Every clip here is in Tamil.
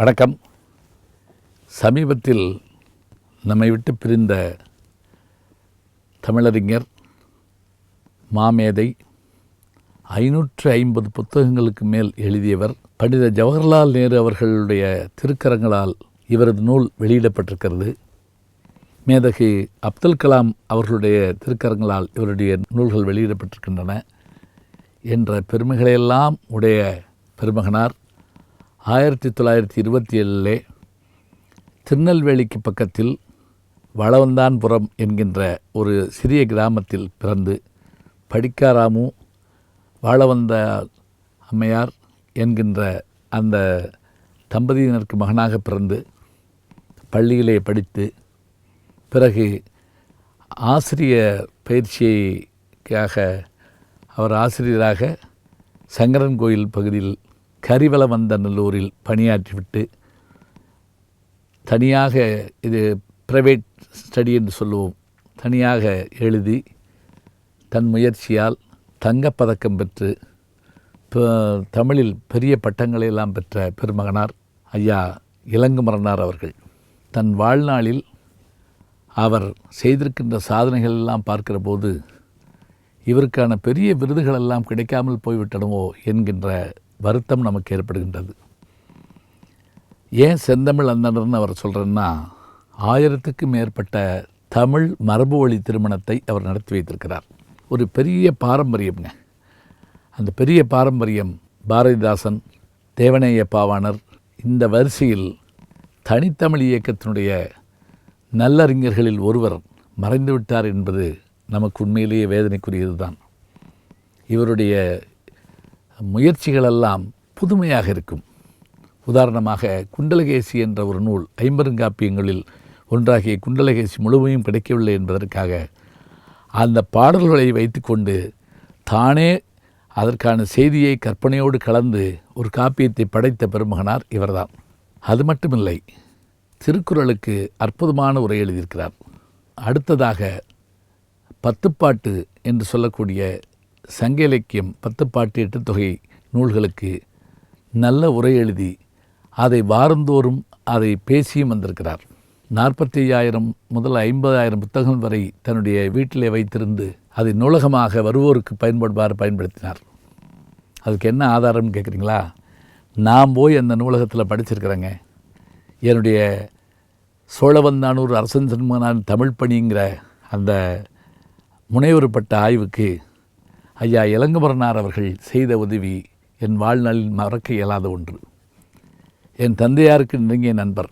வணக்கம். சமீபத்தில் நம்மை விட்டு பிரிந்த தமிழறிஞர் மாமேதை ஐநூற்று ஐம்பது புத்தகங்களுக்கு மேல் எழுதியவர் பண்டித ஜவஹர்லால் நேரு அவர்களுடைய திருக்கரங்களால் இவரது நூல் வெளியிடப்பட்டிருக்கிறது. மேதகு அப்துல் கலாம் அவர்களுடைய திருக்கரங்களால் இவருடைய நூல்கள் வெளியிடப்பட்டிருக்கின்றன. என்ற பெருமைகளையெல்லாம் உடைய பெருமகனார் ஆயிரத்தி தொள்ளாயிரத்தி இருபத்தி ஏழிலே திருநெல்வேலிக்கு பக்கத்தில் வளவந்தான்புரம் என்கின்ற ஒரு சிறிய கிராமத்தில் பிறந்து படிக்காராமு வாழவந்த அம்மையார் என்கின்ற அந்த தம்பதியினருக்கு மகனாக பிறந்து பள்ளியிலே படித்து பிறகு ஆசிரிய பயிற்சிக்காக அவர் ஆசிரியராக சங்கரன் கோயில் பகுதியில் கரிவலவந்த நல்லூரில் பணியாற்றிவிட்டு தனியாக இது ப்ரைவேட் ஸ்டடி என்று சொல்லுவோம். தனியாக எழுதி தன் முயற்சியால் தங்கப்பதக்கம் பெற்று தமிழில் பெரிய பட்டங்களை எல்லாம் பெற்ற பெருமகனார் ஐயா இளங்குமரனார் அவர்கள். தன் வாழ்நாளில் அவர் செய்திருக்கின்ற சாதனைகள் எல்லாம் பார்க்கிற போது இவருக்கான பெரிய விருதுகளெல்லாம் கிடைக்காமல் போய்விட்டனமோ என்கின்ற வருத்தம் நமக்கு ஏற்படுகின்றது. ஏன் செந்தமிழ் அந்தனர்னு அவர் சொல்கிறேன்னா ஆயிரத்துக்கும் மேற்பட்ட தமிழ் மரபு வழி திருமணத்தை அவர் நடத்தி வைத்திருக்கிறார். ஒரு பெரிய பாரம்பரியம்ங்க. அந்த பெரிய பாரம்பரியம் பாரதிதாசன் தேவநேய பாவாணர் இந்த வரிசையில் தனித்தமிழ் இயக்கத்தினுடைய நல்லறிஞர்களில் ஒருவர் மறைந்து விட்டார் என்பது நமக்கு உண்மையிலேயே வேதனைக்குரியது தான் இவருடைய முயற்சிகளெல்லாம் புதுமையாக இருக்கும். உதாரணமாக குண்டலகேசி என்ற ஒரு நூல் ஐம்பருங்காப்பியங்களில் ஒன்றாகிய குண்டலகேசி முழுமையும் கிடைக்கவில்லை என்பதற்காக அந்த பாடல்களை வைத்துக்கொண்டு தானே அதற்கான செய்தியை கற்பனையோடு கலந்து ஒரு காப்பியத்தை படைத்த பெருமகனார் இவர்தான். அது மட்டுமில்லை திருக்குறளுக்கு அற்புதமான உரை எழுதியிருக்கிறார். அடுத்ததாக பத்துப்பாட்டு என்று சொல்லக்கூடிய சங்க இலக்கியம் பத்து பாட்டியற்ற தொகை நூல்களுக்கு நல்ல உரை எழுதி அதை வாரந்தோறும் அதை பேசியும் வந்திருக்கிறார். நாற்பத்தி ஐயாயிரம் முதல் ஐம்பதாயிரம் புத்தகம் வரை தன்னுடைய வீட்டிலே வைத்திருந்து அதை நூலகமாக வருவோருக்கு பயன்படுவார் பயன்படுத்தினார். அதுக்கு என்ன ஆதாரம்னு கேட்குறீங்களா? நான் போய் அந்த நூலகத்தில் படிச்சிருக்கிறேங்க. என்னுடைய சோழவந்தானூர் அரசன் சண்முகனான் தமிழ் பணிங்கிற அந்த முனைவர் பட்ட ஆய்வுக்கு ஐயா இளங்குமரனார் அவர்கள் செய்த உதவி என் வாழ்நாளில் மறக்க இயலாத ஒன்று. என் தந்தையாருக்கு நெருங்கிய நண்பர்.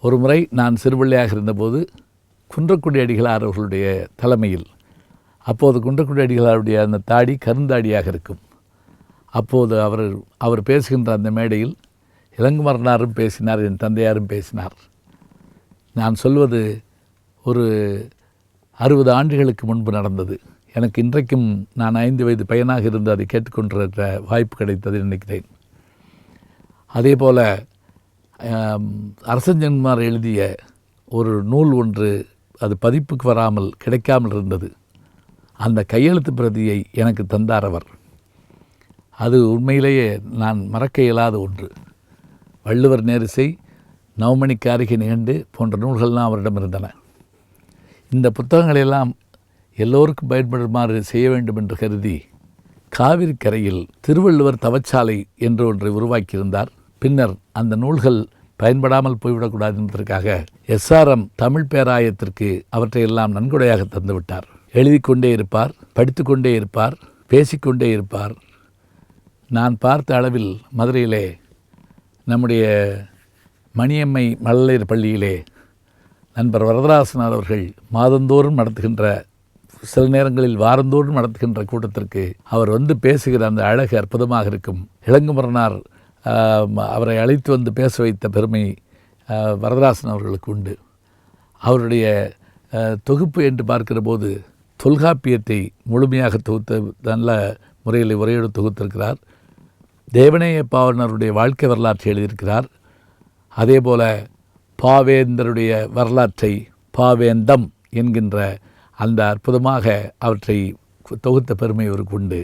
ஒரு முறை நான் சிறுபிள்ளையாக இருந்தபோது குன்றக்குடி அடிகளார் அவர்களுடைய தலைமையில் அப்போது குன்றக்குடி அடிகளாருடைய அந்த தாடி கருந்தாடியாக இருக்கும். அப்போது அவர் அவர் பேசுகின்ற அந்த மேடையில் இளங்குமரனாரும் பேசினார் என் தந்தையாரும் பேசினார். நான் சொல்வது ஒரு அறுபது ஆண்டுகளுக்கு முன்பு நடந்தது. எனக்கு இன்றைக்கும் நான் ஐந்து வயது பையனாக இருந்து அதை கேட்டுக்கொண்டிருக்கிற வாய்ப்பு கிடைத்தது நினைக்கிறேன். அதே போல் அரசஞ்சன்மார் எழுதிய ஒரு நூல் ஒன்று அது பதிப்புக்கு வராமல் கிடைக்காமல் இருந்தது. அந்த கையெழுத்து பிரதியை எனக்கு தந்தார் அவர். அது உண்மையிலேயே நான் மறக்க இயலாத ஒன்று. வள்ளுவர் நேரிசை நவமணிக்கு அருகே நிகண்டு போன்ற நூல்கள்லாம் அவரிடம் இருந்தன. இந்த புத்தகங்களெல்லாம் எல்லோருக்கும் பயன்படுமாறு செய்ய வேண்டும் என்று கருதி காவிரி கரையில் திருவள்ளுவர் தவச்சாலை என்று ஒன்றை உருவாக்கியிருந்தார். பின்னர் அந்த நூல்கள் பயன்படாமல் போய்விடக்கூடாது என்பதற்காக எஸ்ஆர்எம் தமிழ் பேராயத்திற்கு அவற்றையெல்லாம் நன்கொடையாக தந்துவிட்டார். எழுதி கொண்டே இருப்பார் படித்து கொண்டே இருப்பார் பேசிக்கொண்டே இருப்பார். நான் பார்த்த அளவில் மதுரையிலே நம்முடைய மணியம்மை மழலையர் பள்ளியிலே நண்பர் வரதராசனார் அவர்கள் மாதந்தோறும் நடத்துகின்ற சில நேரங்களில் வாரந்தோறும் நடத்துகின்ற கூட்டத்திற்கு அவர் வந்து பேசுகிற அந்த அழகு அற்புதமாக இருக்கும். இளங்குமரனார் அவரை அழைத்து வந்து பேச வைத்த பெருமை வரதராசன் அவர்களுக்கு உண்டு. அவருடைய தொகுப்பு என்று பார்க்கிற போது தொல்காப்பியத்தை முழுமையாக தொகுத்த நல்ல முறையில் உரையோடு தொகுத்திருக்கிறார். தேவநேய பாவனருடைய வாழ்க்கை வரலாற்றை எழுதியிருக்கிறார். அதே போல பாவேந்தருடைய வரலாற்றை பாவேந்தம் என்கின்ற அந்த அற்புதமாக அவற்றை தொகுத்த பெருமை இவருக்கு உண்டு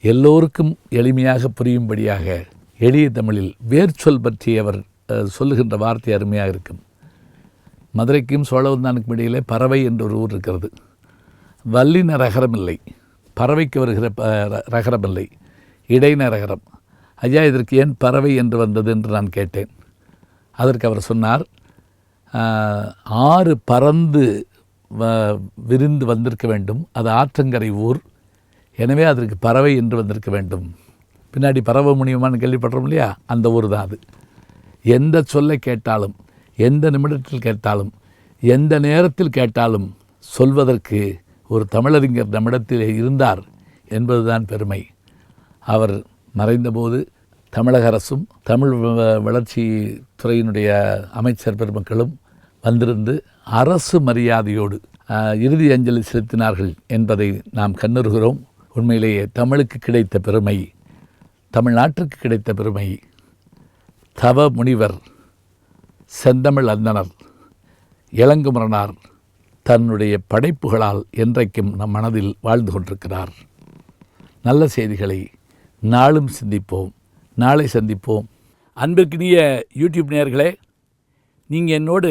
எல்லோருக்கும் எளிமையாக புரியும்படியாக எளிய தமிழில் வேர்ச்சொல் பற்றி அவர் சொல்லுகின்ற வார்த்தை அருமையாக இருக்கும். மதுரைக்கும் சோழவந்தானுக்கும் இடையிலே பறவை என்ற ஒரு ஊர் இருக்கிறது. வல்லின ரகரம் இல்லை பறவைக்கு வருகிற ப ர- ரகரம் இல்லை இடையின ரகரம். ஐயா இதற்கு ஏன் பறவை என்று வந்தது என்று நான் கேட்டேன். அதற்கு அவர் சொன்னார் ஆறு பறந்து விரிந்து வந்திருக்க வேண்டும். அது ஆற்றங்கரை ஊர். எனவே அதற்கு பறவை என்று வந்திருக்க வேண்டும். பின்னாடி பறவை முடியுமான்னு கேள்விப்படுறோம் இல்லையா? அந்த ஊர் தான் அது. எந்த சொல்லை கேட்டாலும் எந்த நிமிடத்தில் கேட்டாலும் எந்த நேரத்தில் கேட்டாலும் சொல்வதற்கு ஒரு தமிழறிஞர் நம்மிடத்தில் இருந்தார் என்பதுதான் பெருமை. அவர் மறைந்தபோது தமிழக அரசும் தமிழ் வ- வளர்ச்சி துறையினுடைய அமைச்சர் பெருமக்களும் வந்திருந்து அரசு மரியாதையோடு இறுதி அஞ்சலி செலுத்தினார்கள் என்பதை நாம் கண்ணுறுகிறோம். உண்மையிலேயே தமிழுக்கு கிடைத்த பெருமை தமிழ்நாட்டிற்கு கிடைத்த பெருமை தவ முனிவர் செந்தமிழ் அந்தனர் இளங்குமரனார் தன்னுடைய படைப்புகளால் என்றைக்கும் நம் மனதில் வாழ்ந்து கொண்டிருக்கிறார். நல்ல செய்திகளை நாளும் சிந்திப்போம் நாளை சந்திப்போம். அன்பிற்கினிய யூடியூப் நேயர்களே நீங்கள் என்னோடு